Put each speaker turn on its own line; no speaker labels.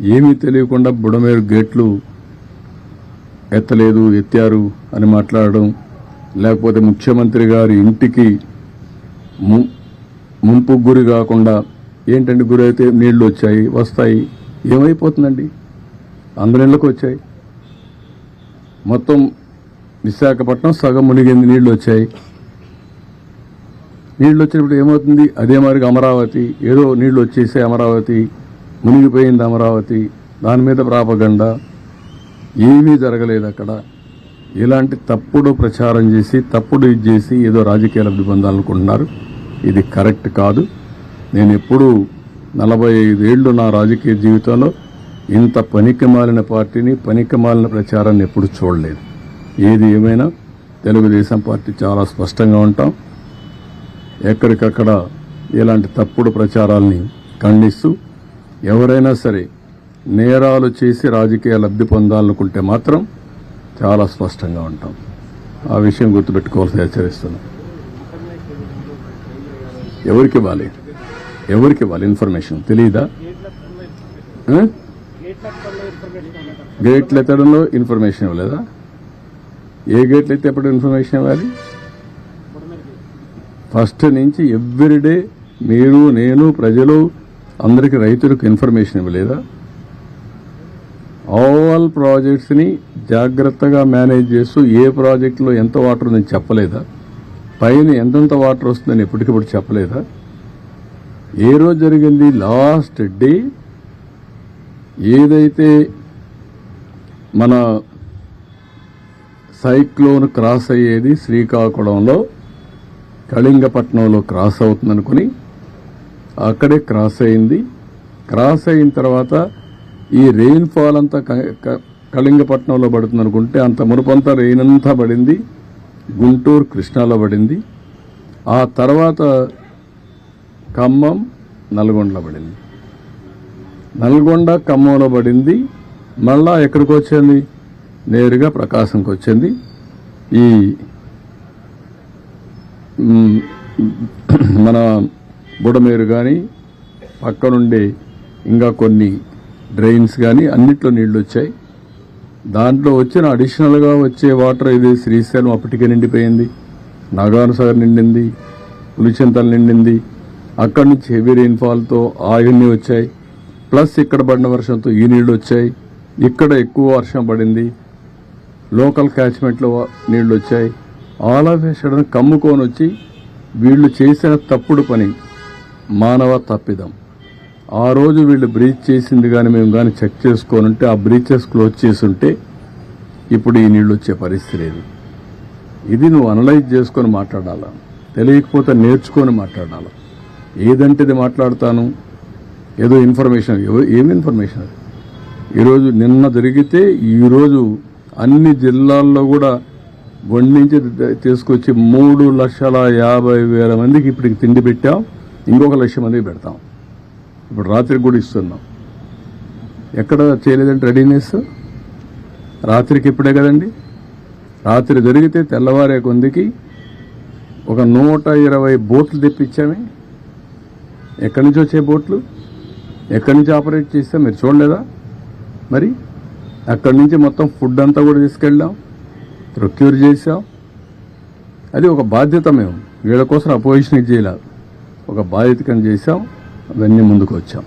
ఏమీ తెలియకుండా బుడమేరు గేట్లు ఎత్తలేదు ఎత్తారు అని మాట్లాడడం లేకపోతే ముఖ్యమంత్రి గారి ఇంటికి ము- ముంపు గురి కాకుండా ఏంటంటే గురి అయితే నీళ్ళు వచ్చాయి వస్తాయి ఏమైపోతుందండి? అందరిళ్ళకి వచ్చాయి? మొత్తం విశాఖపట్నం సగం మునిగింది నీళ్ళు వచ్చాయి. నీళ్ళు వచ్చినప్పుడు ఏమవుతుంది? అదే మరి అమరావతి ఏదో నీళ్ళు వచ్చేసే అమరావతి. మునిగిపోయింది అమరావతి. దాని మీద ప్రాపగండ. ఏమీ జరగలేదు అక్కడ. ఇలాంటి తప్పుడు ప్రచారం చేసి తప్పుడు ఇది చేసి ఏదో రాజకీయ లబ్ధి పొందాలనుకుంటున్నారు ఇది కరెక్ట్ కాదు. నేను ఎప్పుడూ నలభై ఐదేళ్ళు నా రాజకీయ జీవితంలో ఇంత పనికిమాలిన పార్టీని పనికిమాలిన ప్రచారాన్ని ఎప్పుడు చూడలేదు. ఏది ఏమైనా తెలుగుదేశం పార్టీ చాలా స్పష్టంగా ఉంటాం. ఎక్కడికక్కడ ఇలాంటి తప్పుడు ప్రచారాల్ని ఖండిస్తూ ఎవరైనా సరే నేరాలు చేసి రాజకీయ లబ్ధి పొందాలనుకుంటే మాత్రం చాలా స్పష్టంగా ఉంటాం. ఆ విషయం గుర్తుపెట్టుకోవాల్సి హెచ్చరిస్తున్నాం. ఎవరికి ఇవ్వాలి? ఎవరికి ఇవ్వాలి? ఇన్ఫర్మేషన్ తెలియదా గేట్లు ఎత్తడంలో ఇన్ఫర్మేషన్ ఇవ్వలేదా? ఏ గేట్లు అయితే ఎప్పుడు ఇన్ఫర్మేషన్ ఇవ్వాలి? ఫస్ట్ నుంచి ఎవ్రీడే మీరు నేను ప్రజలు అందరికి రైతులకు ఇన్ఫర్మేషన్ ఇవ్వలేదా? ఆల్ ప్రాజెక్ట్స్ని జాగ్రత్తగా మేనేజ్ చేస్తూ ఏ ప్రాజెక్టులో ఎంత వాటర్ ఉందని చెప్పలేదా? పైన ఎంతెంత వాటర్ వస్తుందని ఎప్పటికప్పుడు చెప్పలేదా? ఏ రోజు జరిగింది? లాస్ట్ డే ఏదైతే మన సైక్లోన్ క్రాస్ అయ్యేది శ్రీకాకుళంలో కళింగపట్నంలో క్రాస్ అవుతుందనుకుని అక్కడే క్రాస్ అయింది. క్రాస్ అయిన తర్వాత ఈ రెయిన్ ఫాల్ అంతా క- క- కళింగపట్నంలో పడుతుంది అనుకుంటే అంత మునుపంతా రెయిన్ అంతా పడింది. గుంటూరు కృష్ణాలో పడింది. ఆ తర్వాత ఖమ్మం నల్గొండలో పడింది. నల్గొండ ఖమ్మంలో పడింది. మళ్ళా ఎక్కడికి వచ్చింది? నేరుగా ప్రకాశంకి వచ్చింది. ఈ మన బుడమేరు కానీ పక్కనుండే ఇంకా కొన్ని డ్రైన్స్ కానీ అన్నిట్లో నీళ్ళు వచ్చాయి దాంట్లో వచ్చిన అడిషనల్గా వచ్చే వాటర్ ఇది శ్రీశైలం అప్పటికే నిండిపోయింది. నాగార్జునసాగర్ నిండింది పులిచింతలు నిండింది. అక్కడి నుంచి హెవీ రెయిన్ఫాల్తో ఆయన్ని వచ్చాయి. ప్లస్ ఇక్కడ పడిన వర్షంతో ఈ నీళ్ళు వచ్చాయి ఇక్కడ ఎక్కువ వర్షం పడింది. లోకల్ క్యాచ్మెంట్లో నీళ్ళు వచ్చాయి ఆల్ ఆఫ్ ఏ సడన్ కమ్ముకొని వచ్చి వీళ్ళు చేసిన తప్పుడు పని మానవ తప్పిదం. ఆ రోజు వీళ్ళు బ్రీచ్ చేసింది కానీ మేము కానీ చెక్ చేసుకొని ఉంటే ఆ బ్రీచెస్ క్లోజ్ చేసుంటే ఇప్పుడు ఈ నీళ్ళు వచ్చే పరిస్థితి లేదు. ఇది నువ్వు అనలైజ్ చేసుకొని మాట్లాడాలా? తెలియకపోతే నేర్చుకొని మాట్లాడాలా? ఏదంటే ఇది మాట్లాడతాను? ఏదో ఇన్ఫర్మేషన్ ఏమి ఇన్ఫర్మేషన్ అది? ఈరోజు నిన్న జరిగితే ఈరోజు అన్ని జిల్లాల్లో కూడా వండించి తీసుకొచ్చి మూడు లక్షల యాభై వేల మందికి ఇప్పటికి తిండి పెట్టాం. ఇంకొక లక్ష మందికి పెడతాం. ఇప్పుడు రాత్రికి కూడా ఇస్తున్నాం. ఎక్కడ చేయలేదంటే రెడీనెస్ రాత్రికి ఇప్పుడే కదండి. రాత్రి జరిగితే తెల్లవారే కొందికి ఒక నూట ఇరవై బోట్లు తెప్పించామే. ఎక్కడి నుంచి వచ్చే బోట్లు? ఎక్కడి నుంచి ఆపరేట్ చేస్తే? మీరు చూడలేదా? మరి అక్కడి నుంచి మొత్తం ఫుడ్ అంతా కూడా తీసుకెళ్ళాం. ప్రొక్యూర్ చేసాం అది ఒక బాధ్యత మేము. వీళ్ళ కోసం అపోజిషన్ ఇది చేయలేదు. ఒక బాధ్యత కింద చేసాం అవన్నీ ముందుకు వచ్చాం.